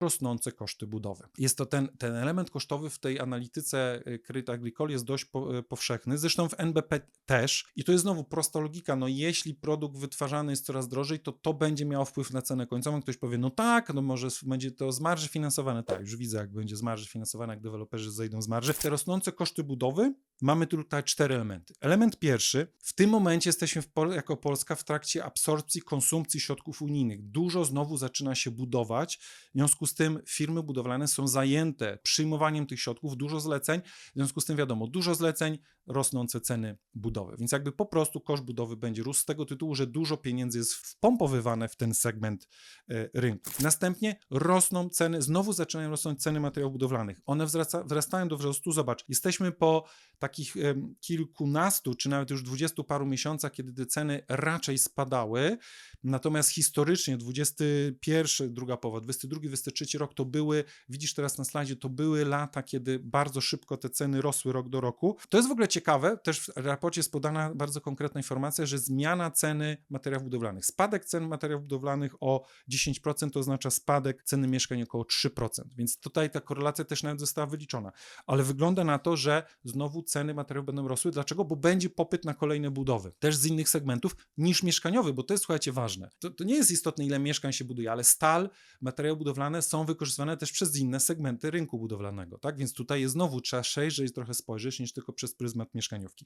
rosnące koszty budowy. Jest to ten, ten element kosztowy w tej analityce y, Credit Agricole jest dość y, powszechny, zresztą w NBP też i to jest znowu prosta logika, no jeśli produkt wytwarzany jest coraz drożej, to to będzie miało wpływ na cenę końcową. Ktoś powie, no tak, no może będzie to z marży finansowane, tak, już widzę jak będzie z marży finansowane, jak deweloperzy zejdą z marży. Te rosnące koszty budowy mamy tutaj cztery elementy. Element pierwszy, w tym momencie jesteśmy Pol jako Polska w trakcie absorpcji konsumpcji środków unijnych. Dużo znowu zaczyna się budować, w związku z tym firmy budowlane są zajęte przyjmowaniem tych środków, dużo zleceń, w związku z tym wiadomo, dużo zleceń, rosnące ceny budowy. Więc jakby po prostu koszt budowy będzie rósł z tego tytułu, że dużo pieniędzy jest wpompowywane w ten segment e, rynku. Następnie rosną ceny, znowu zaczynają rosnąć ceny materiałów budowlanych. One wzrastają do wzrostu. Zobacz, jesteśmy po takich kilkunastu, czy nawet już dwudziestu paru miesiącach, kiedy te ceny raczej spadały. Natomiast historycznie 21, druga połowa, 22, 23 rok to były, widzisz teraz na slajdzie, to były lata, kiedy bardzo szybko te ceny rosły rok do roku. To jest w ogóle ciekawe, też w raporcie jest podana bardzo konkretna informacja, że zmiana ceny materiałów budowlanych, spadek cen materiałów budowlanych o 10% to oznacza spadek ceny mieszkań około 3%, więc tutaj ta korelacja też nawet została wyliczona. Ale wygląda na to, że znowu ceny materiałów będą rosły. Dlaczego? Bo będzie popyt na kolejne budowy, też z innych segmentów niż mieszkaniowy, bo to jest, słuchajcie, ważne. To, to nie jest istotne, ile mieszkań się buduje, ale stal, materiały budowlane są wykorzystywane też przez inne segmenty rynku budowlanego, tak? Więc tutaj jest znowu trzeba szerzej trochę spojrzeć niż tylko przez pryzmat mieszkaniówki.